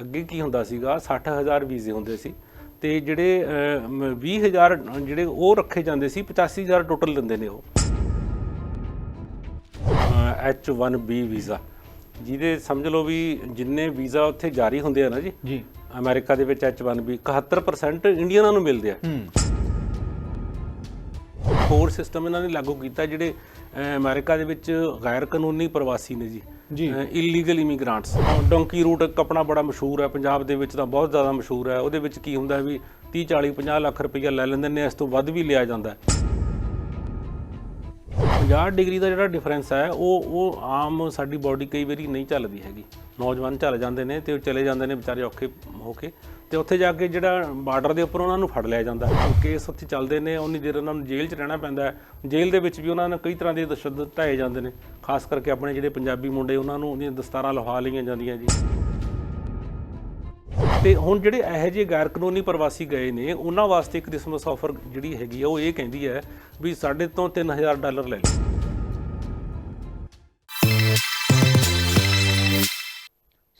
ਅੱਗੇ ਕੀ ਹੁੰਦਾ ਸੀਗਾ 60000 ਵੀਜ਼ੇ ਹੁੰਦੇ ਸੀ ਤੇ ਜਿਹੜੇ ਅਹ, ਮ, 20000 ਜਿਹੜੇ ਉਹ ਰੱਖੇ ਜਾਂਦੇ ਸੀ 85000 ਟੋਟਲ ਲੈਂਦੇ ਨੇ ਉਹ। H1B visa. ਜਿਹਦੇ ਸਮਝ ਲਓ ਵੀ ਜਿੰਨੇ ਵੀਜ਼ਾ ਉੱਥੇ ਜਾਰੀ ਹੁੰਦੇ ਆ ਨਾ ਜੀ ਜੀ। ਅਮਰੀਕਾ ਦੇ ਵਿੱਚ H1B 71% ਇੰਡੀਅਨਾਂ ਨੂੰ ਮਿਲਦੇ ਆ। ਹੂੰ। ਹੋਰ ਸਿਸਟਮ ਇਹਨਾਂ ਨੇ ਲਾਗੂ ਕੀਤਾ ਜਿਹੜੇ ਅਮਰੀਕਾ ਦੇ ਵਿੱਚ ਗੈਰ ਕਾਨੂੰਨੀ ਪ੍ਰਵਾਸੀ ਨੇ ਜੀ। ਜੀ। ਇਲੀਗਲ ਇਮੀਗ੍ਰਾਂਟਸ ਡੋਂਕੀ ਰੂਟ ਇੱਕ ਆਪਣਾ ਬੜਾ ਮਸ਼ਹੂਰ ਹੈ, ਪੰਜਾਬ ਦੇ ਵਿੱਚ ਤਾਂ ਬਹੁਤ ਜ਼ਿਆਦਾ ਮਸ਼ਹੂਰ ਹੈ। ਉਹਦੇ ਵਿੱਚ ਕੀ ਹੁੰਦਾ ਵੀ 30 40 50 ਲੱਖ ਰੁਪਈਆ ਲੈ ਲੈਂਦੇ ਨੇ, ਇਸ ਤੋਂ ਵੱਧ ਵੀ ਲਿਆ ਜਾਂਦਾ ਹੈ। 50 ਡਿਗਰੀ ਦਾ ਜਿਹੜਾ ਡਿਫਰੈਂਸ ਹੈ, ਉਹ ਉਹ ਆਮ ਸਾਡੀ ਬਾਡੀ ਕਈ ਵਾਰੀ ਨਹੀਂ ਚੱਲਦੀ ਹੈਗੀ। ਨੌਜਵਾਨ ਚੱਲ ਜਾਂਦੇ ਨੇ ਤੇ ਉਹ ਚਲੇ ਜਾਂਦੇ ਨੇ ਵਿਚਾਰੇ ਔਖੇ ਹੋ ਕੇ। ਤੇ ਉੱਥੇ ਜਾ ਕੇ ਜਿਹੜਾ ਬਾਰਡਰ ਦੇ ਉੱਪਰ ਉਹਨਾਂ ਨੂੰ ਫੜ ਲਿਆ ਜਾਂਦਾ ਹੈ। ਕੇਸ ਉੱਥੇ ਚੱਲਦੇ ਨੇ, ਉਨੀ ਦੇਰ ਉਹਨਾਂ ਨੂੰ ਜੇਲ੍ਹ 'ਚ ਰਹਿਣਾ ਪੈਂਦਾ ਹੈ। ਜੇਲ੍ਹ ਦੇ ਵਿੱਚ ਵੀ ਉਹਨਾਂ ਨੂੰ ਕਈ ਤਰ੍ਹਾਂ ਦੇ ਤਸ਼ੱਦਦ ਢਾਏ ਜਾਂਦੇ ਨੇ, ਖਾਸ ਕਰਕੇ ਆਪਣੇ ਜਿਹੜੇ ਪੰਜਾਬੀ ਮੁੰਡੇ, ਉਹਨਾਂ ਨੂੰ ਉਹਦੀਆਂ ਦਸਤਾਰਾਂ ਲਹਾ ਲਈਆਂ ਜਾਂਦੀਆਂ ਜੀ। ਤੇ ਹੁਣ ਜਿਹੜੇ ਇਹੋ ਜਿਹੇ ਗੈਰ ਕਾਨੂੰਨੀ ਪ੍ਰਵਾਸੀ ਗਏ ਨੇ, ਉਹਨਾਂ ਵਾਸਤੇ ਕ੍ਰਿਸਮਸ ਆਫਰ ਜਿਹੜੀ ਹੈਗੀ ਆ, ਉਹ ਇਹ ਕਹਿੰਦੀ ਹੈ ਵੀ ਸਾਡੇ ਤੋਂ 3000 ਡਾਲਰ ਲੈ ਲਓ।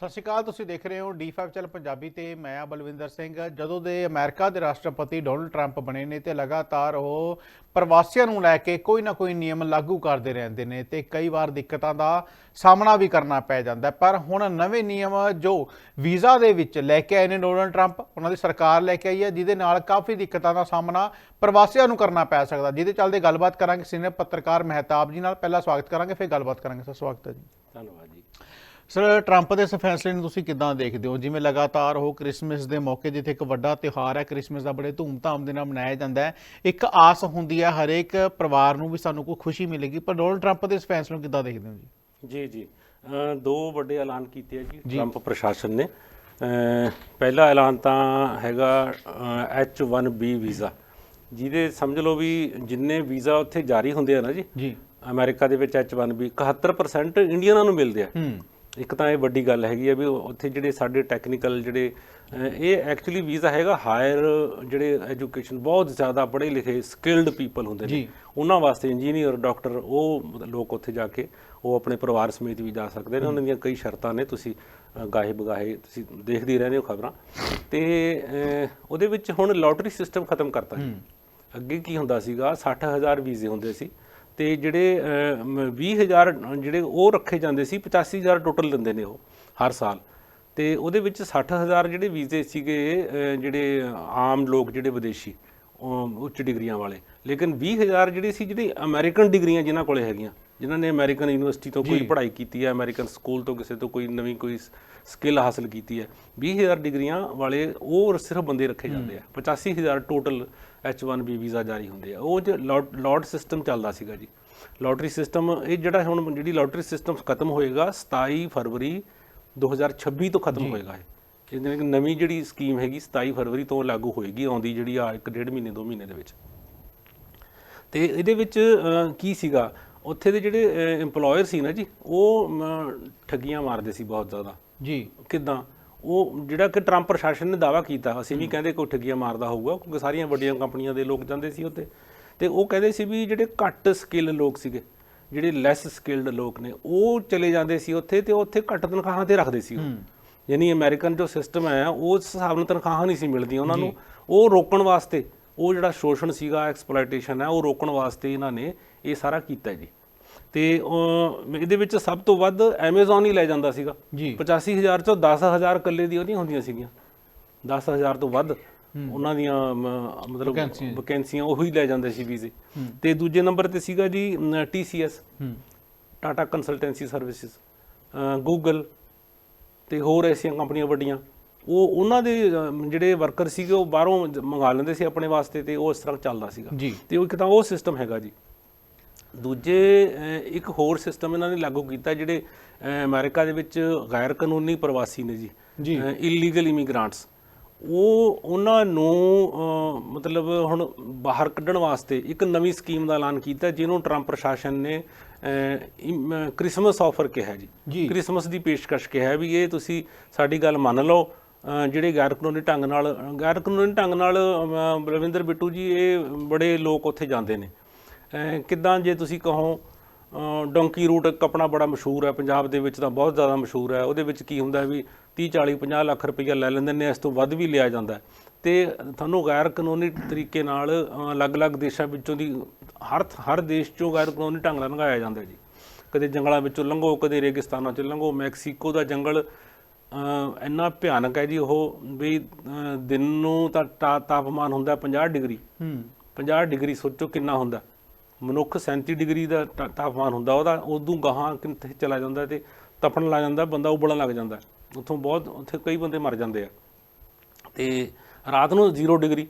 ਸਤਿ ਸ਼੍ਰੀ ਅਕਾਲ, ਤੁਸੀਂ ਦੇਖ ਰਹੇ ਹੋ D5 ਚੈਨਲ ਪੰਜਾਬੀ ਤੇ ਮੈਂ ਆ ਬਲਵਿੰਦਰ ਸਿੰਘ। ਜਦੋਂ ਦੇ ਅਮਰੀਕਾ ਦੇ ਰਾਸ਼ਟਰਪਤੀ ਡੋਨਲਡ ਟਰੰਪ ਬਣੇ ਨੇ ਤੇ ਲਗਾਤਾਰ ਉਹ ਪ੍ਰਵਾਸੀਆਂ ਨੂੰ ਲੈ ਕੇ ਕੋਈ ਨਾ ਕੋਈ ਨਿਯਮ ਲਾਗੂ ਕਰਦੇ ਰਹਿੰਦੇ ਨੇ ਤੇ ਕਈ ਵਾਰ ਦਿੱਕਤਾਂ ਦਾ ਸਾਹਮਣਾ ਵੀ ਕਰਨਾ ਪੈ ਜਾਂਦਾ ਪਰ ਹੁਣ ਨਵੇਂ ਨਿਯਮ ਜੋ ਵੀਜ਼ਾ ਦੇ ਵਿੱਚ ਲੈ ਕੇ ਆਏ ਨੇ ਡੋਨਲਡ ਟਰੰਪ, ਉਹਨਾਂ ਦੀ ਸਰਕਾਰ ਲੈ ਕੇ ਆਈ ਹੈ, ਜਿਹਦੇ ਨਾਲ ਕਾਫੀ ਦਿੱਕਤਾਂ ਦਾ ਸਾਹਮਣਾ ਪ੍ਰਵਾਸੀਆਂ ਨੂੰ ਕਰਨਾ ਪੈ ਸਕਦਾ। ਜਿਹਦੇ ਚੱਲਦੇ ਗੱਲਬਾਤ ਕਰਾਂਗੇ ਸੀਨੀਅਰ ਪੱਤਰਕਾਰ ਮਹਿਤਾਬ ਜੀ ਨਾਲ। ਪਹਿਲਾਂ ਸਵਾਗਤ ਕਰਾਂਗੇ, ਫਿਰ ਗੱਲਬਾਤ ਕਰਾਂਗੇ। ਸਰ, ਸਵਾਗਤ ਹੈ ਜੀ। ਧੰਨਵਾਦ ਜੀ। ਸਰ ਟਰੰਪ ਦੇ ਇਸ ਫੈਸਲੇ ਨੂੰ ਤੁਸੀਂ ਕਿੱਦਾਂ ਦੇਖਦੇ ਹੋ? ਜਿਵੇਂ ਲਗਾਤਾਰ ਉਹ ਕ੍ਰਿਸਮਸ ਦੇ ਮੌਕੇ ਜਿੱਥੇ ਇੱਕ ਵੱਡਾ ਤਿਉਹਾਰ ਹੈ ਕ੍ਰਿਸਮਸ ਦਾ ਬੜੇ ਧੂਮਧਾਮ ਦੇ ਨਾਲ ਮਨਾਇਆ ਜਾਂਦਾ ਹੈ ਇੱਕ ਆਸ ਹੁੰਦੀ ਹੈ ਹਰੇਕ ਪਰਿਵਾਰ ਨੂੰ ਵੀ ਸਾਨੂੰ ਕੋਈ ਖੁਸ਼ੀ ਮਿਲੇਗੀ। ਪਰ ਡੋਨਲਡ ਟਰੰਪ ਦੇ ਇਸ ਫੈਸਲੇ ਨੂੰ ਕਿੱਦਾਂ ਦੇਖਦੇ ਹੋ ਜੀ? ਜੀ ਜੀ। ਦੋ ਵੱਡੇ ਐਲਾਨ ਕੀਤੇ ਆ ਜੀ ਟਰੰਪ ਪ੍ਰਸ਼ਾਸਨ ਨੇ। ਪਹਿਲਾ ਐਲਾਨ ਤਾਂ ਹੈਗਾ ਅ, H1B ਵੀਜ਼ਾ। ਜਿਹਦੇ ਸਮਝ ਲਓ ਵੀ ਜਿੰਨੇ ਵੀਜ਼ਾ ਉੱਥੇ ਜਾਰੀ ਹੁੰਦੇ ਆ ਨਾ ਜੀ ਜੀ। ਅਮਰੀਕਾ ਦੇ ਵਿੱਚ H1B 71% ਇੰਡੀਅਨਾਂ ਨੂੰ ਮਿਲਦੇ ਆ। ਹੂੰ। ਇੱਕ ਤਾਂ ਇਹ ਵੱਡੀ ਗੱਲ ਹੈਗੀ ਆ ਵੀ ਉੱਥੇ ਜਿਹੜੇ ਸਾਡੇ ਟੈਕਨੀਕਲ ਜਿਹੜੇ ਇਹ ਐਕਚੁਅਲੀ ਵੀਜ਼ਾ ਹੈਗਾ ਹਾਇਰ ਜਿਹੜੇ ਐਜੂਕੇਸ਼ਨ ਬਹੁਤ ਜ਼ਿਆਦਾ ਪੜ੍ਹੇ ਲਿਖੇ ਸਕਿਲਡ ਪੀਪਲ ਹੁੰਦੇ ਨੇ। ਉਹਨਾਂ ਵਾਸਤੇ ਇੰਜੀਨੀਅਰ ਡਾਕਟਰ ਉਹ ਲੋਕ ਉੱਥੇ ਜਾ ਕੇ ਉਹ ਆਪਣੇ ਪਰਿਵਾਰ ਸਮੇਤ ਵੀ ਜਾ ਸਕਦੇ ਨੇ। ਉਹਨਾਂ ਦੀਆਂ ਕਈ ਸ਼ਰਤਾਂ ਨੇ ਤੁਸੀਂ ਗਾਹੇ ਬਗਾਹੇ ਤੁਸੀਂ ਦੇਖਦੇ ਰਹਿੰਦੇ ਹੋ ਖਬਰਾਂ। ਤੇ ਉਹਦੇ ਵਿੱਚ ਹੁਣ ਲੋਟਰੀ ਸਿਸਟਮ ਖਤਮ ਕਰਤਾ ਅੱਗੇ ਕੀ ਹੁੰਦਾ ਸੀਗਾ 60000 ਵੀਜ਼ੇ ਹੁੰਦੇ ਸੀ। ਤੇ ਜਿਹੜੇ ਅਹ, ਮ, 20000 ਜਿਹੜੇ ਉਹ ਰੱਖੇ ਜਾਂਦੇ ਸੀ 85000 ਟੋਟਲ ਲੈਂਦੇ ਨੇ ਉਹ ਹਰ ਸਾਲ। ਤੇ ਉਹਦੇ ਵਿੱਚ 60000 ਜਿਹੜੇ ਵੀਜ਼ੇ ਸੀਗੇ ਜਿਹੜੇ ਆਮ ਲੋਕ ਜਿਹੜੇ ਵਿਦੇਸ਼ੀ ਉੱਚ ਡਿਗਰੀਆਂ ਵਾਲੇ। ਲੇਕਿਨ 20000 ਜਿਹੜੇ ਸੀ ਜਿਹੜੇ ਅਮਰੀਕਨ ਡਿਗਰੀਆਂ ਜਿਨ੍ਹਾਂ ਕੋਲੇ ਹੈਗੀਆਂ ਜਿਨ੍ਹਾਂ ਨੇ ਅਮਰੀਕਨ ਯੂਨੀਵਰਸਿਟੀ ਤੋਂ ਕੋਈ ਪੜ੍ਹਾਈ ਕੀਤੀ ਹੈ ਅਮਰੀਕਨ ਸਕੂਲ ਤੋਂ ਕਿਸੇ ਤੋਂ ਕੋਈ ਨਵੀਂ ਕੋਈ ਸਕਿੱਲ ਹਾਸਲ ਕੀਤੀ ਹੈ 20000 ਡਿਗਰੀਆਂ ਵਾਲੇ ਉਹ ਸਿਰਫ ਬੰਦੇ ਰੱਖੇ ਜਾਂਦੇ ਆ। 85000 ਟੋਟਲ H1B ਵੀਜ਼ਾ ਜਾਰੀ ਹੁੰਦੇ ਆ। ਉਹ ਜੇ ਲੋਟ ਸਿਸਟਮ ਚੱਲਦਾ ਸੀਗਾ ਜੀ। ਲੋਟਰੀ ਸਿਸਟਮ ਇਹ ਜਿਹੜਾ ਹੁਣ ਜਿਹੜੀ ਲੋਟਰੀ ਸਿਸਟਮ ਖਤਮ ਹੋਏਗਾ 27 ਫਰਵਰੀ 2026 ਤੋਂ ਖਤਮ ਹੋਏਗਾ ਇਹ। ਇਹਦੇ ਨਵੀਂ ਜਿਹੜੀ ਸਕੀਮ ਹੈਗੀ 27 ਫਰਵਰੀ ਤੋਂ ਲਾਗੂ ਹੋਏਗੀ ਆਉਂਦੀ ਜਿਹੜੀ ਆ ਇੱਕ ਡੇਢ ਮਹੀਨੇ ਦੋ ਮਹੀਨੇ ਦੇ ਵਿੱਚ। ਤੇ ਇਹਦੇ ਵਿੱਚ ਕੀ ਸੀਗਾ? ਉੱਥੇ ਦੇ ਜਿਹੜੇ EMPLOYER ਸੀ ਨਾ ਜੀ ਉਹ ਠੱਗੀਆਂ ਮਾਰਦੇ ਸੀ ਬਹੁਤ ਜ਼ਿਆਦਾ। ਜੀ। ਕਿਦਾਂ? ਉਹ ਜਿਹੜਾ ਕਿ ਟਰੰਪ ਪ੍ਰਸ਼ਾਸਨ ਨੇ ਦਾਵਾ ਕੀਤਾ ਅਸੀਂ ਵੀ ਕਹਿੰਦੇ ਕੋਈ ਠੱਗੀਆਂ ਮਾਰਦਾ ਹੋਊਗਾ ਕਿਉਂਕਿ ਸਾਰੀਆਂ ਵੱਡੀਆਂ ਕੰਪਨੀਆਂ ਦੇ ਲੋਕ ਜਾਂਦੇ ਸੀ ਉੱਥੇ। ਤੇ ਉਹ ਕਹਿੰਦੇ ਸੀ ਵੀ ਜਿਹੜੇ ਘੱਟ ਸਕਿੱਲ ਲੋਕ ਸੀਗੇ ਜਿਹੜੇ ਲੈਸ ਸਕਿਲਡ ਲੋਕ ਨੇ ਉਹ ਚਲੇ ਜਾਂਦੇ ਸੀ ਉੱਥੇ ਤੇ ਉੱਥੇ ਘੱਟ ਤਨਖਾਹਾਂ ਤੇ ਰੱਖਦੇ ਸੀ ਉਹ। ਯਾਨੀ ਅਮਰੀਕਨ ਜੋ ਸਿਸਟਮ ਹੈ ਉਸ ਹਿਸਾਬ ਨਾਲ ਤਨਖਾਹਾਂ ਨਹੀਂ ਸੀ ਮਿਲਦੀਆਂ ਉਹਨਾਂ ਨੂੰ। ਉਹ ਰੋਕਣ ਵਾਸਤੇ ਉਹ ਜਿਹੜਾ ਸ਼ੋਸ਼ਣ ਸੀਗਾ ਐਕਸਪਲੋਇਟੇਸ਼ਨ ਹੈ ਉਹ ਰੋਕਣ ਵਾਸਤੇ ਇਹਨਾਂ ਨੇ ਇਹ ਸਾਰਾ ਕੀਤਾ ਜੀ। ਤੇ ਇਹਦੇ ਵਿੱਚ ਸਭ ਤੋਂ ਵੱਧ Amazon ਹੀ ਲੈ ਜਾਂਦਾ ਸੀਗਾ। ਜੀ। 85000 ਚੋਂ 10000 ਕੱਲੇ ਦੀ ਉਹਦੀਆਂ ਹੁੰਦੀਆਂ ਸੀਗੀਆਂ। 10000 ਤੋਂ ਵੱਧ ਉਹਨਾਂ ਦੀਆਂ ਮਤਲਬ। ਵੈਕੈਂਸੀਆਂ। ਉਹੀ ਲੈ ਜਾਂਦੇ ਸੀ ਵੀਜ਼ੇ। ਤੇ ਦੂਜੇ ਨੰਬਰ ਤੇ ਸੀਗਾ ਜੀ TCS Tata consultancy services Google ਤੇ ਹੋਰ ਐਸੀਆਂ ਕੰਪਨੀਆਂ ਵੱਡੀਆਂ। ਉਹ ਉਹਨਾਂ ਦੇ ਜਿਹੜੇ ਵਰਕਰ ਸੀਗੇ ਉਹ ਬਾਹਰੋਂ ਮੰਗਾ ਲੈਂਦੇ ਸੀ ਆਪਣੇ ਵਾਸਤੇ ਤੇ ਉਹ ਇਸ ਤਰ੍ਹਾਂ ਚੱਲਦਾ ਸੀਗਾ। ਤੇ ਉਹ ਇੱਕ ਤਾਂ ਉਹ ਸਿਸਟਮ ਹੈਗਾ ਜੀ। ਦੂਜੇ ਇੱਕ ਹੋਰ ਸਿਸਟਮ ਇਹਨਾਂ ਨੇ ਲਾਗੂ ਕੀਤਾ ਜਿਹੜੇ ਅਮਰੀਕਾ ਦੇ ਵਿੱਚ ਗੈਰ ਕਾਨੂੰਨੀ ਪ੍ਰਵਾਸੀ ਨੇ ਜੀ ਜੀ। ਇਲੀਗਲ ਇਮੀਗ੍ਰਾਂਟਸ ਉਹ ਉਹਨਾਂ ਨੂੰ ਮਤਲਬ ਹੁਣ ਬਾਹਰ ਕੱਢਣ ਵਾਸਤੇ ਇੱਕ ਨਵੀਂ ਸਕੀਮ ਦਾ ਐਲਾਨ ਕੀਤਾ ਜਿਹਨੂੰ ਟਰੰਪ ਪ੍ਰਸ਼ਾਸਨ ਨੇ ਕ੍ਰਿਸਮਸ ਆਫਰ ਕਿਹਾ ਜੀ। ਕ੍ਰਿਸਮਸ ਦੀ ਪੇਸ਼ਕਸ਼ ਕਿਹਾ ਵੀ ਇਹ ਤੁਸੀਂ ਸਾਡੀ ਗੱਲ ਮੰਨ ਲਓ ਜਿਹੜੇ ਗੈਰ ਕਾਨੂੰਨੀ ਢੰਗ ਨਾਲ ਗੈਰ ਕਾਨੂੰਨੀ ਢੰਗ ਨਾਲ ਬਲਵਿੰਦਰ ਬਿੱਟੂ ਜੀ ਇਹ ਬੜੇ ਲੋਕ ਉੱਥੇ ਜਾਂਦੇ ਨੇ ਕਿੱਦਾਂ ਜੇ ਤੁਸੀਂ ਕਹੋ ਡੋਂਕੀ ਰੂਟ ਆਪਣਾ ਬੜਾ ਮਸ਼ਹੂਰ ਹੈ ਪੰਜਾਬ ਦੇ ਵਿੱਚ ਤਾਂ ਬਹੁਤ ਜ਼ਿਆਦਾ ਮਸ਼ਹੂਰ ਹੈ। ਉਹਦੇ ਵਿੱਚ ਕੀ ਹੁੰਦਾ ਵੀ 30 40 50 ਲੱਖ ਰੁਪਈਆ ਲੈ ਲੈਂਦੇ ਨੇ ਇਸ ਤੋਂ ਵੱਧ ਵੀ ਲਿਆ ਜਾਂਦਾ। ਤੇ ਤੁਹਾਨੂੰ ਗੈਰ ਕਾਨੂੰਨੀ ਤਰੀਕੇ ਨਾਲ ਅਲੱਗ-ਅਲੱਗ ਦੇਸ਼ਾਂ ਵਿੱਚੋਂ ਦੀ ਹਰ ਹਰ ਦੇਸ਼ ਚੋਂ ਗੈਰ ਕਾਨੂੰਨੀ ਢੰਗ ਨਾਲ ਲੰਘਾਇਆ ਜਾਂਦਾ ਜੀ। ਕਦੇ ਜੰਗਲਾਂ ਵਿੱਚੋਂ ਲੰਘੋ ਕਦੇ ਰੇਗਿਸਤਾਨਾਂ ਚੋਂ ਲੰਘੋ ਮੈਕਸੀਕੋ ਦਾ ਜੰਗਲ ਅ, ਇੰਨਾ ਭਿਆਨਕ ਹੈ ਜੀ ਉਹ ਵੀ ਦਿਨ ਨੂੰ ਤਾਂ ਤਾ- ਤਾਪਮਾਨ ਹੁੰਦਾ 50 ਡਿਗਰੀ। ਹੂੰ। 50 ਡਿਗਰੀ ਸੋਚੋ ਕਿੰਨਾ ਹੁੰਦਾ ਮਨੁੱਖ 37 ਡਿਗਰੀ ਦਾ ਤਾ- ਤਾਪਮਾਨ ਹੁੰਦਾ, ਉਹਦਾ ਉਦੋਂ ਗਾਹਾਂ ਕਿੱਥੇ ਚਲਾ ਜਾਂਦਾ ਤੇ ਤਪਣ ਲੱਗ ਜਾਂਦਾ, ਬੰਦਾ ਉਬਲਣ ਲੱਗ ਜਾਂਦਾ। ਉੱਥੋਂ ਬਹੁਤ, ਉੱਥੇ ਕਈ ਬੰਦੇ ਮਰ ਜਾਂਦੇ ਆ। ਤੇ ਰਾਤ ਨੂੰ 0 ਡਿਗਰੀ।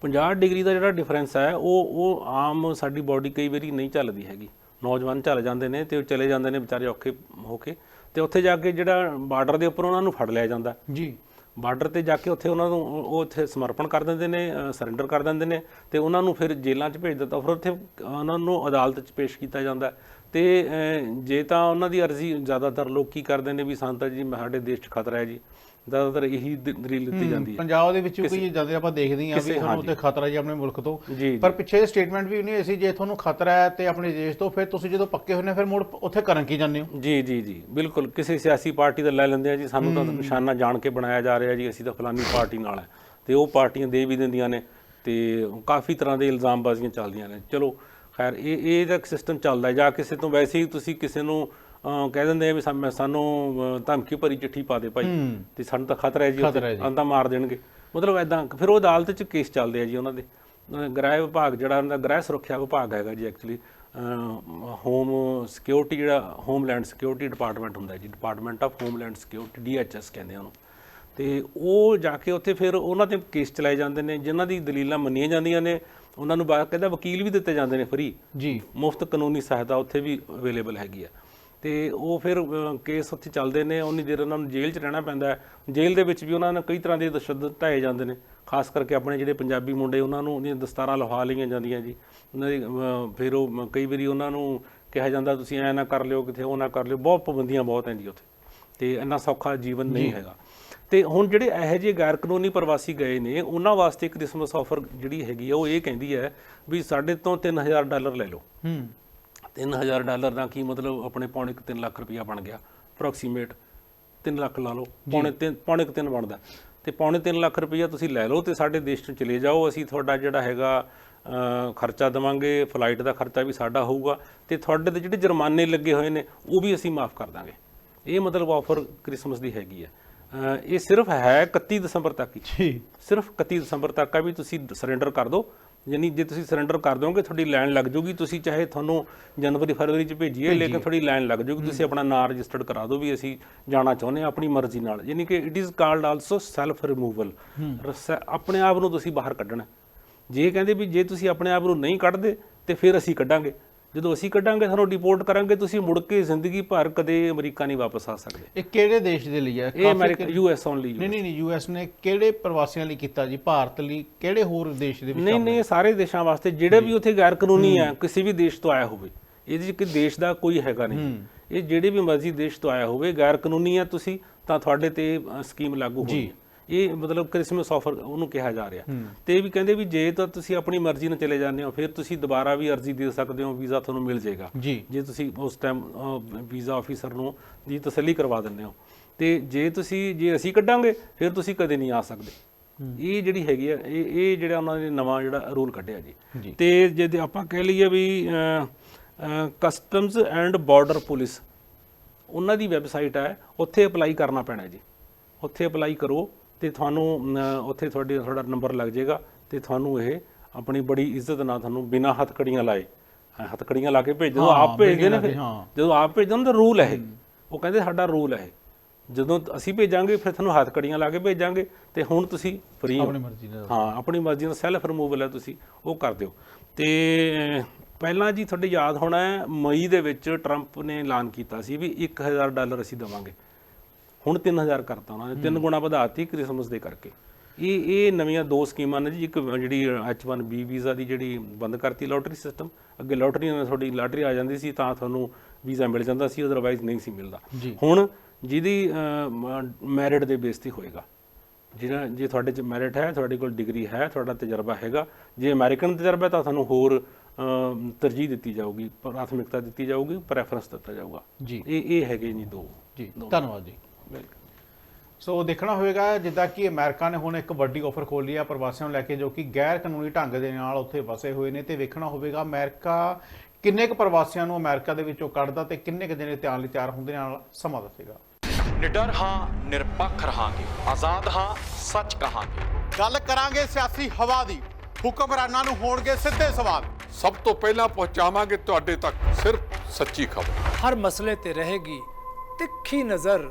50 ਡਿਗਰੀ ਦਾ ਜਿਹੜਾ ਡਿਫਰੈਂਸ ਹੈ, ਉਹ ਉਹ ਆਮ ਸਾਡੀ ਬਾਡੀ ਕਈ ਵਾਰੀ ਨਹੀਂ ਚੱਲਦੀ ਹੈਗੀ। ਨੌਜਵਾਨ ਚੱਲ ਜਾਂਦੇ ਨੇ ਤੇ ਉਹ ਚਲੇ ਜਾਂਦੇ ਨੇ ਵਿਚਾਰੇ ਔਖੇ ਹੋ ਕੇ। ਤੇ ਉੱਥੇ ਜਾ ਕੇ ਜਿਹੜਾ ਬਾਰਡਰ ਦੇ ਉੱਪਰ ਉਹਨਾਂ ਨੂੰ ਫੜ ਲਿਆ ਜਾਂਦਾ। ਜੀ। ਬਾਰਡਰ ਤੇ ਜਾ ਕੇ ਉੱਥੇ ਉਹਨਾਂ ਨੂੰ, ਉਹ ਉੱਥੇ ਸਮਰਪਣ ਕਰ ਦਿੰਦੇ ਨੇ ਸਰੈਂਡਰ ਕਰ ਦਿੰਦੇ ਨੇ ਤੇ ਉਹਨਾਂ ਨੂੰ ਫਿਰ ਜੇਲ੍ਹਾਂ 'ਚ ਭੇਜ ਦਿੱਤਾ ਫਿਰ ਉੱਥੇ ਉਹਨਾਂ ਨੂੰ ਅਦਾਲਤ 'ਚ ਪੇਸ਼ ਕੀਤਾ ਜਾਂਦਾ ਹੈ। ਤੇ ਜੇ ਤਾਂ ਉਹਨਾਂ ਦੀ ਅਰਜ਼ੀ ਜ਼ਿਆਦਾਤਰ ਲੋਕ ਕੀ ਕਰਦੇ ਨੇ ਵੀ ਸਾਨੂੰ ਜੀ, ਸਾਡੇ ਦੇਸ਼ 'ਚ ਖਤਰਾ ਹੈ ਜੀ ਜ਼ਿਆਦਾਤਰ ਇਹੀ ਦ- ਦਲੀਲ ਦਿੱਤੀ ਜਾਂਦੀ ਹੈ। ਪੰਜਾਬ ਦੇ ਵਿੱਚ ਵੀ ਜਦ ਆਪਾਂ ਦੇਖਦੇ ਹਾਂ ਵੀ ਕਿਸੇ- ਤੁਹਾਨੂੰ ਉੱਤੇ ਖਤਰਾ ਜੀ ਆਪਣੇ ਮੁਲਕ ਤੋਂ। ਜੀ ਜੀ। ਪਰ ਪਿੱਛੇ ਸਟੇਟਮੈਂਟ ਵੀ ਨਹੀਂ ਹੋਈ ਸੀ ਜੇ ਤੁਹਾਨੂੰ ਖਤਰਾ ਹੈ ਤੇ ਆਪਣੇ ਦੇਸ਼ ਤੋਂ ਫਿਰ ਤੁਸੀਂ ਜਦੋਂ ਪੱਕੇ ਨੇ ਫਿਰ ਮੁੜ ਉੱਥੇ ਕਰਨ ਕੀ ਜਾਂਦੇ ਹੋ? ਜੀ ਜੀ ਜੀ। ਬਿਲਕੁਲ। ਕਿਸੇ ਸਿਆਸੀ ਪਾਰਟੀ ਦਾ ਲੈ ਲੈਂਦੇ ਆ ਜੀ। ਸਾਨੂੰ ਤਾਂ ਨਿਸ਼ਾਨਾ ਜਾਣ ਕੇ ਬਣਾਇਆ ਜਾ ਰਿਹਾ ਜੀ। ਅਸੀਂ ਤਾਂ ਫਲਾਨੀ ਪਾਰਟੀ ਨਾਲ ਹੈ। ਤੇ ਉਹ ਪਾਰਟੀਆਂ ਦੇ ਵੀ ਦਿੰਦੀਆਂ ਨੇ। ਤੇ ਕਾਫੀ ਤਰ੍ਹਾਂ ਦੇ ਇਲਜ਼ਾਮਬਾਜ਼ੀਆਂ ਚੱਲਦੀਆਂ ਨੇ। ਚਲੋ ਖੈਰ ਇਹ ਇਹ ਤਾਂ ਸਿਸਟਮ ਚੱਲਦਾ ਹੈ। ਜਾਂ ਕਿਸੇ ਤੋਂ ਵੈਸੇ ਹੀ ਤੁਸੀਂ ਕਿਸੇ ਨੂੰ ਕਹਿ ਦਿੰਦੇ ਆ ਵੀ ਸਾਨੂੰ ਧਮਕੀ ਭਰੀ ਚਿੱਠੀ ਪਾ ਦੇ ਭਾਈ। ਤੇ ਸਾਨੂੰ ਤਾਂ ਖਤਰਾ ਹੈ ਜੀ। ਅੰਦਾ ਮਾਰ ਦੇਣਗੇ। ਮਤਲਬ ਐਦਾਂ ਫਿਰ ਉਹ ਅਦਾਲਤ 'ਚ ਕੇਸ ਚੱਲਦੇ ਆ ਜੀ ਉਹਨਾਂ ਦੇ। ਗ੍ਰਹਿ ਵਿਭਾਗ ਜਿਹੜਾ ਉਹਨਾਂ ਦਾ ਗ੍ਰਹਿ ਸੁਰੱਖਿਆ ਵਿਭਾਗ ਹੈਗਾ ਜੀ ਐਕਚੁਅਲੀ ਹੋਮ ਸਿਕਿਉਰਿਟੀ ਜਿਹੜਾ ਹੋਮਲੈਂਡ ਸਿਕਿਉਰਿਟੀ ਡਿਪਾਰਟਮੈਂਟ ਹੁੰਦਾ ਜੀ। Department of homeland security DHS ਕਹਿੰਦੇ ਉਹਨੂੰ। ਤੇ ਉਹ ਜਾ ਕੇ ਉੱਥੇ ਫਿਰ ਉਹਨਾਂ ਤੇ ਕੇਸ ਚਲਾਏ ਜਾਂਦੇ ਨੇ ਜਿਨ੍ਹਾਂ ਦੀ ਦਲੀਲਾਂ ਮੰਨੀਆਂ ਜਾਂਦੀਆਂ ਨੇ। ਉਹਨਾਂ ਨੂੰ ਕਹਿੰਦਾ ਵਕੀਲ ਵੀ ਦਿੱਤੇ ਜਾਂਦੇ ਨੇ ਫ੍ਰੀ। ਜੀ। ਮੁਫਤ ਕਾਨੂੰਨੀ ਸਹਾਇਤਾ ਉੱਥੇ ਵੀ ਅਵੇਲੇਬਲ ਹੈਗੀ ਆ। ਤੇ ਉਹ ਫਿਰ ਕੇਸ ਉੱਥੇ ਚੱਲਦੇ ਨੇ ਉਨੀ ਦੇਰ ਉਹਨਾਂ ਨੂੰ ਜੇਲ੍ਹ 'ਚ ਰਹਿਣਾ ਪੈਂਦਾ ਹੈ। ਜੇਲ੍ਹ ਦੇ ਵਿੱਚ ਵੀ ਉਹਨਾਂ ਨੂੰ ਕਈ ਤਰ੍ਹਾਂ ਦੇ ਤਸ਼ੱਦਦ ਢਾਏ ਜਾਂਦੇ ਨੇ। ਖਾਸ ਕਰਕੇ ਆਪਣੇ ਜਿਹੜੇ ਪੰਜਾਬੀ ਮੁੰਡੇ ਉਹਨਾਂ ਨੂੰ ਉਹਦੀਆਂ ਦਸਤਾਰਾਂ ਲਵਾ ਲਈਆਂ ਜਾਂਦੀਆਂ ਜੀ। ਉਹਨਾਂ ਦੀ ਫਿਰ ਉਹ ਕਈ ਵਾਰੀ ਉਹਨਾਂ ਨੂੰ ਕਿਹਾ ਜਾਂਦਾ ਤੁਸੀਂ ਐ ਨਾ ਕਰ ਲਿਓ ਕਿਥੇ ਉਹ ਨਾ ਕਰ ਲਿਓ। ਬਹੁਤ ਪਾਬੰਦੀਆਂ ਬਹੁਤ ਹੈ ਜੀ ਉੱਥੇ। ਤੇ ਇੰਨਾ ਸੌਖਾ ਜੀਵਨ ਨਹੀਂ ਹੈਗਾ। ਤੇ ਹੁਣ ਜਿਹੜੇ ਇਹੋ ਜਿਹੇ ਗੈਰ ਕਾਨੂੰਨੀ ਪ੍ਰਵਾਸੀ ਗਏ ਨੇ ਉਹਨਾਂ ਵਾਸਤੇ ਕ੍ਰਿਸਮਸ ਆਫਰ ਜਿਹੜੀ ਹੈਗੀ ਆ ਉਹ ਇਹ ਕਹਿੰਦੀ ਹੈ ਵੀ ਸਾਡੇ ਤੋਂ 3000 ਡਾਲਰ ਲੈ ਲਓ। ਹੂੰ। 3000 ਡਾਲਰ ਦਾ ਕੀ ਮਤਲਬ ਆਪਣੇ ਪੌਣੇ ਕੁ ਤਿੰਨ ਲੱਖ ਰੁਪਇਆ ਬਣ ਗਿਆ ਅਪਰੋਕਸੀਮੇਟ 3 ਲੱਖ ਲਾ ਲਓ ਪੌਣੇ ਤਿੰਨ ਪੌਣੇ ਕੁ ਤਿੰਨ ਬਣਦਾ। ਤੇ ਪੌਣੇ 3 ਲੱਖ ਰੁਪਇਆ ਤੁਸੀਂ ਲੈ ਲਓ ਤੇ ਸਾਡੇ ਦੇਸ਼ ਤੋਂ ਚਲੇ ਜਾਓ ਅਸੀਂ ਤੁਹਾਡਾ ਜਿਹੜਾ ਹੈਗਾ ਖਰਚਾ ਦੇਵਾਂਗੇ ਫਲਾਈਟ ਦਾ ਖਰਚਾ ਵੀ ਸਾਡਾ ਹੋਊਗਾ ਤੇ ਤੁਹਾਡੇ ਤੇ ਜਿਹੜੇ ਜੁਰਮਾਨੇ ਲੱਗੇ ਹੋਏ ਨੇ ਉਹ ਵੀ ਅਸੀਂ ਮਾਫ ਕਰ ਦਾਂਗੇ। ਇਹ ਮਤਲਬ ਆਫਰ ਕ੍ਰਿਸਮਸ ਦੀ ਹੈਗੀ ਹੈ ਇਹ ਸਿਰਫ ਹੈ 31 ਦਸੰਬਰ ਤੱਕ ਹੀ। ਜੀ। ਸਿਰਫ 31 ਦਸੰਬਰ ਤੱਕ ਆ ਵੀ ਤੁਸੀਂ ਸਰੈਂਡਰ ਕਰ ਦਿਓ ਯਾਨੀ ਜੇ ਤੁਸੀਂ ਸਰੈਂਡਰ ਕਰ ਦਿਓਗੇ ਤੁਹਾਡੀ ਲਾਈਨ ਲੱਗ ਜਾਊਗੀ ਤੁਸੀਂ ਚਾਹੇ ਤੁਹਾਨੂੰ ਜਨਵਰੀ ਫਰਵਰੀ ਚ ਭੇਜੀਏ ਲੇਕਿਨ ਤੁਹਾਡੀ ਲਾਈਨ ਲੱਗ ਜਾਊਗੀ ਤੁਸੀਂ ਆਪਣਾ ਨਾਂ ਰਜਿਸਟਰਡ ਕਰਾ ਦਿਓ ਵੀ ਅਸੀਂ ਜਾਣਾ ਚਾਹੁੰਦੇ ਹਾਂ ਆਪਣੀ ਮਰਜ਼ੀ ਨਾਲ। ਯਾਨੀ ਕਿ it is called also self removal ਆਪਣੇ ਆਪ ਨੂੰ ਤੁਸੀਂ ਬਾਹਰ ਕੱਢਣਾ। ਜੇ ਕਹਿੰਦੇ ਵੀ ਜੇ ਤੁਸੀਂ ਆਪਣੇ ਆਪ ਨੂੰ ਨਹੀਂ ਕੱਢਦੇ ਤੇ ਫਿਰ ਅਸੀਂ ਕੱਢਾਂਗੇ। ਜਦੋਂ ਅਸੀਂ ਕੱਢਾਂਗੇ ਤੁਹਾਨੂੰ ਡਿਪੋਰਟ ਕਰਾਂਗੇ ਤੁਸੀਂ ਮੁੜ ਕੇ ਜ਼ਿੰਦਗੀ ਭਰ ਕਦੇ ਅਮਰੀਕਾ ਨਹੀਂ ਵਾਪਸ ਆ ਸਕਦੇ। ਇਹ ਕਿਹੜੇ ਦੇਸ਼ ਦੇ ਲਈ ਹੈ ਇਹ ਅਮਰੀਕਾ ਯੂ ਐਸ ਓਨਲੀ ਨਹੀਂ ਨਹੀਂ ਨਹੀਂ ਯੂਐਸ ਨੇ ਕਿਹੜੇ ਪ੍ਰਵਾਸੀਆਂ ਲਈ ਕੀਤਾ ਜੀ? ਭਾਰਤ ਲਈ ਕਿਹੜੇ ਹੋਰ ਦੇਸ਼ ਦੇ ਵਿੱਚ ਨਹੀਂ ਨਹੀਂ ਸਾਰੇ ਦੇਸ਼ਾਂ ਵਾਸਤੇ ਜਿਹੜੇ ਵੀ ਉੱਥੇ ਗੈਰ ਕਾਨੂੰਨੀ ਹੈ। ਕਿਸੇ ਵੀ ਦੇਸ਼ ਤੋਂ ਆਇਆ ਹੋਵੇ ਇਹਦੇ 'ਚ ਕਿ ਦੇਸ਼ ਦਾ ਕੋਈ ਹੈਗਾ ਨਹੀਂ। ਇਹ ਜਿਹੜੇ ਵੀ ਮਰਜ਼ੀ ਦੇਸ਼ ਤੋਂ ਆਇਆ ਹੋਵੇ ਗੈਰ ਕਾਨੂੰਨੀ ਹੈ ਤੁਸੀਂ ਤਾਂ ਤੁਹਾਡੇ ਤੇ ਸਕੀਮ ਲਾਗੂ ਹੋਣੀ ਹੈ ਇਹ ਮਤਲਬ ਕ੍ਰਿਸਮਸ ਆਫਰ ਉਹਨੂੰ ਕਿਹਾ ਜਾ ਰਿਹਾ। ਤੇ ਇਹ ਵੀ ਕਹਿੰਦੇ ਵੀ ਜੇ ਤਾਂ ਤੁਸੀਂ ਆਪਣੀ ਮਰਜ਼ੀ ਨਾਲ ਚਲੇ ਜਾਂਦੇ ਹੋ ਫਿਰ ਤੁਸੀਂ ਦੁਬਾਰਾ ਵੀ ਅਰਜ਼ੀ ਦੇ ਸਕਦੇ ਹੋ ਵੀਜ਼ਾ ਤੁਹਾਨੂੰ ਮਿਲ ਜਾਏਗਾ। ਜੀ। ਤੁਸੀਂ ਉਸ ਟਾਈਮ ਵੀਜ਼ਾ ਆਫੀਸਰ ਨੂੰ ਦੀ ਤਸੱਲੀ ਕਰਵਾ ਦਿੰਦੇ ਹੋ। ਤੇ ਜੇ ਤੁਸੀਂ ਜੇ ਅਸੀਂ ਕੱਢਾਂਗੇ ਫਿਰ ਤੁਸੀਂ ਕਦੇ ਨਹੀਂ ਆ ਸਕਦੇ। ਇਹ ਜਿਹੜੀ ਹੈਗੀ ਆ ਇਹ ਇਹ ਜਿਹੜਾ ਉਹਨਾਂ ਨੇ ਨਵਾਂ ਜਿਹੜਾ ਰੂਲ ਕੱਢਿਆ ਜੀ। ਤੇ ਜੇ ਆਪਾਂ ਕਹਿ ਲਈਏ ਵੀ ਕਸਟਮਸ ਐਂਡ ਬਾਰਡਰ ਪੁਲਿਸ ਉਹਨਾਂ ਦੀ ਵੈਬਸਾਈਟ ਹੈ ਉੱਥੇ ਅਪਲਾਈ ਕਰਨਾ ਪੈਣਾ ਜੀ। ਉੱਥੇ ਅਪਲਾਈ ਕਰੋ ਤੇ ਤੁਹਾਨੂੰ ਉੱਥੇ ਤੁਹਾਡੇ ਤੁਹਾਡਾ ਨੰਬਰ ਲੱਗ ਜਾਏਗਾ ਤੇ ਤੁਹਾਨੂੰ ਇਹ ਆਪਣੀ ਬੜੀ ਇੱਜ਼ਤ ਨਾਲ ਤੁਹਾਨੂੰ ਬਿਨਾਂ ਹੱਥਕੜੀਆਂ ਲਾਏ ਹੱਥਕੜੀਆਂ ਲਾ ਕੇ ਭੇਜ ਜਦੋਂ ਆਪ ਭੇਜਦੇ ਨੇ। ਜਦੋਂ ਆਪ ਭੇਜਦੇ ਨੇ ਤਾਂ ਰੂਲ ਹੈ ਇਹ। ਉਹ ਕਹਿੰਦੇ ਸਾਡਾ ਰੂਲ ਹੈ ਜਦੋਂ ਅਸੀਂ ਭੇਜਾਂਗੇ ਫਿਰ ਤੁਹਾਨੂੰ ਹੱਥਕੜੀਆਂ ਲਾ ਕੇ ਭੇਜਾਂਗੇ ਤੇ ਹੁਣ ਤੁਸੀਂ ਫ੍ਰੀ ਆਪਣੀ ਮਰਜ਼ੀ ਨਾਲ। ਹਾਂ ਆਪਣੀ ਮਰਜ਼ੀ ਨਾਲ ਸੈਲਫ ਰਿਮੂਵਲ ਹੈ ਤੁਸੀਂ ਉਹ ਕਰ ਦਿਓ। ਤੇ ਪਹਿਲਾਂ ਜੀ ਤੁਹਾਡੇ ਯਾਦ ਹੋਣਾ ਹੈ ਮਈ ਦੇ ਵਿੱਚ ਟਰੰਪ ਨੇ ਐਲਾਨ ਕੀਤਾ ਸੀ ਵੀ 1000 ਡਾਲਰ ਅਸੀਂ ਦੇਵਾਂਗੇ। ਹੁਣ 3000 ਕਰਤਾ ਉਹਨਾਂ ਨੇ ਤਿੰਨ ਗੁਣਾ ਵਧਾਤੀ ਕ੍ਰਿਸਮਸ ਦੇ ਕਰਕੇ। ਇਹ ਇਹ ਨਵੀਆਂ ਦੋ ਸਕੀਮਾਂ ਨੇ ਜੀ ਇੱਕ ਜਿਹੜੀ H1B ਵੀਜ਼ਾ ਦੀ ਜਿਹੜੀ ਬੰਦ ਕਰਤੀ ਲੋਟਰੀ ਸਿਸਟਮ ਅੱਗੇ ਲੋਟਰੀ ਨਾਲ ਤੁਹਾਡੀ ਲਾਟਰੀ ਆ ਜਾਂਦੀ ਸੀ ਤਾਂ ਤੁਹਾਨੂੰ ਵੀਜ਼ਾ ਮਿਲ ਜਾਂਦਾ ਸੀ ਅਦਰਵਾਈਜ਼ ਨਹੀਂ ਸੀ ਮਿਲਦਾ। ਹੁਣ ਜਿਹਦੀ ਮੈਰਿਟ ਦੇ ਬੇਸ ਤੇ ਹੋਏਗਾ। ਜਿਹੜਾ ਜੇ ਤੁਹਾਡੇ ਚ ਮੈਰਿਟ ਹੈ ਤੁਹਾਡੇ ਕੋਲ ਡਿਗਰੀ ਹੈ ਤੁਹਾਡਾ ਤਜਰਬਾ ਹੈਗਾ ਜੇ ਅਮਰੀਕਨ ਤਜਰਬਾ ਤਾਂ ਤੁਹਾਨੂੰ ਹੋਰ ਤਰਜੀਹ ਦਿੱਤੀ ਜਾਊਗੀ ਪ੍ਰਾਥਮਿਕਤਾ ਦਿੱਤੀ ਜਾਊਗੀ ਪ੍ਰੈਫਰੈਂਸ ਦਿੱਤਾ ਜਾਊਗਾ। ਜੀ। ਇਹ ਇਹ ਹੈਗੇ ਜੀ ਦੋ। ਜੀ ਧੰਨਵਾਦ ਜੀ। ਸੋ ਦੇਖਣਾ ਹੋਵੇਗਾ ਜਿੱਦਾਂ ਕਿ ਅਮਰੀਕਾ ਨੇ ਹੁਣ ਇੱਕ ਵੱਡੀ ਆਫਰ ਖੋਲੀ ਆ ਪ੍ਰਵਾਸੀਆਂ ਨੂੰ ਲੈ ਕੇ ਜੋ ਕਿ ਗੈਰ ਕਾਨੂੰਨੀ ਢੰਗ ਦੇ ਨਾਲ ਉੱਥੇ ਵਸੇ ਹੋਏ ਨੇ। ਤੇ ਵੇਖਣਾ ਹੋਵੇਗਾ ਅਮਰੀਕਾ ਕਿੰਨੇ ਕੁ ਪ੍ਰਵਾਸੀਆਂ ਨੂੰ ਅਮਰੀਕਾ ਦੇ ਵਿੱਚੋਂ ਕੱਢਦਾ ਤੇ ਕਿੰਨੇ ਕੁ ਦਿਨ ਧਿਆਨ ਲਈ ਤਿਆਰ ਹੁੰਦੇ ਨਾਲ ਸਮਾਂ ਦੱਸੇਗਾ। ਨਿਡਰ ਹਾਂ ਨਿਰਪੱਖ ਰਹਾਂਗੇ। ਆਜ਼ਾਦ ਹਾਂ ਸੱਚ ਕਹਾਂਗੇ। ਗੱਲ ਕਰਾਂਗੇ ਸਿਆਸੀ ਹਵਾ ਦੀ। ਹੁਕਮਰਾਨਾਂ ਨੂੰ ਹੋਣਗੇ ਸਿੱਧੇ ਸਵਾਲ। ਸਭ ਤੋਂ ਪਹਿਲਾਂ ਪਹੁੰਚਾਵਾਂਗੇ ਤੁਹਾਡੇ ਤੱਕ ਸਿਰਫ ਸੱਚੀ ਖਬਰ। ਹਰ ਮਸਲੇ ਤੇ ਰਹੇਗੀ ਤਿੱਖੀ ਨਜ਼ਰ।